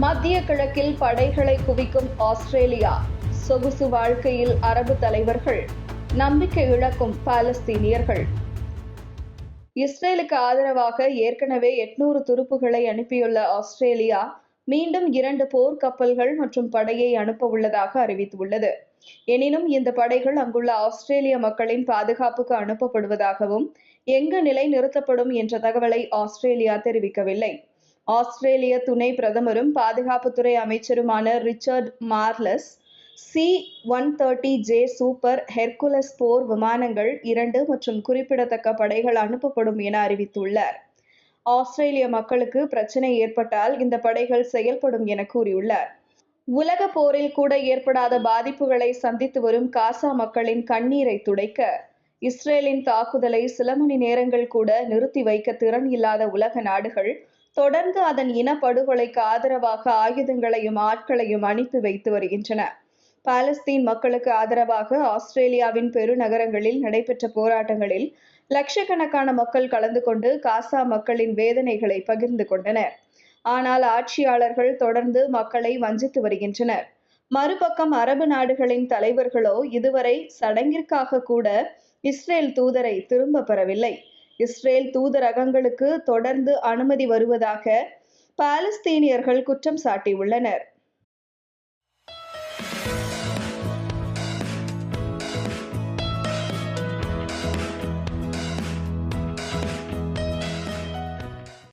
மத்திய கிழக்கில் படைகளை குவிக்கும் ஆஸ்திரேலியா. சொகுசு வாழ்க்கையில் அரபு தலைவர்கள் நம்பிக்கை இழக்கும் பாலஸ்தீனியர்கள். இஸ்ரேலுக்கு ஆதரவாக ஏற்கனவே எட்நூறு துருப்புகளை அனுப்பியுள்ள ஆஸ்திரேலியா மீண்டும் இரண்டு போர் கப்பல்கள் மற்றும் படையை அனுப்ப உள்ளதாக அறிவித்துள்ளது. எனினும் இந்த படைகள் அங்குள்ள ஆஸ்திரேலிய மக்களின் பாதுகாப்புக்கு அனுப்பப்படுவதாகவும் எங்கு நிலை நிறுத்தப்படும் என்ற தகவலை ஆஸ்திரேலியா தெரிவிக்கவில்லை. ஆஸ்திரேலிய துணை பிரதமரும் பாதுகாப்புத்துறை அமைச்சருமான Richard Marles C one thirty J super Hercules போர் விமானங்கள் இரண்டு மற்றும் குறிப்பிடத்தக்க படைகள் அனுப்பப்படும் என அறிவித்துள்ளார். ஆஸ்திரேலிய மக்களுக்கு பிரச்சனை ஏற்பட்டால் இந்த படைகள் செயல்படும் என கூறியுள்ளார். உலக போரில் கூட ஏற்படாத பாதிப்புகளை சந்தித்து வரும் காசா மக்களின் கண்ணீரை துடைக்க இஸ்ரேலின் தாக்குதலை சில மணி நேரங்கள் கூட நிறுத்தி வைக்க திறன் இல்லாத உலக நாடுகள் தொடர்ந்து அதன் இனப்படுகொலைக்கு ஆதரவாக ஆயுதங்களையும் ஆட்களையும் அனுப்பி வைத்து வருகின்றன. பாலஸ்தீன் மக்களுக்கு ஆதரவாக ஆஸ்திரேலியாவின் பெருநகரங்களில் நடைபெற்ற போராட்டங்களில் லட்சக்கணக்கான மக்கள் கலந்து கொண்டு காசா மக்களின் வேதனைகளை பகிர்ந்து கொண்டனர். ஆனால் ஆட்சியாளர்கள் தொடர்ந்து மக்களை வஞ்சித்து வருகின்றனர். மறுபக்கம் அரபு நாடுகளின் தலைவர்களோ இதுவரை சடங்கிற்காக கூட இஸ்ரேல் தூதரை திரும்ப பெறவில்லை. இஸ்ரேல் தூதரகங்களுக்கு தொடர்ந்து அனுமதி வருவதாக பாலஸ்தீனியர்கள் குற்றம் சாட்டியுள்ளனர்.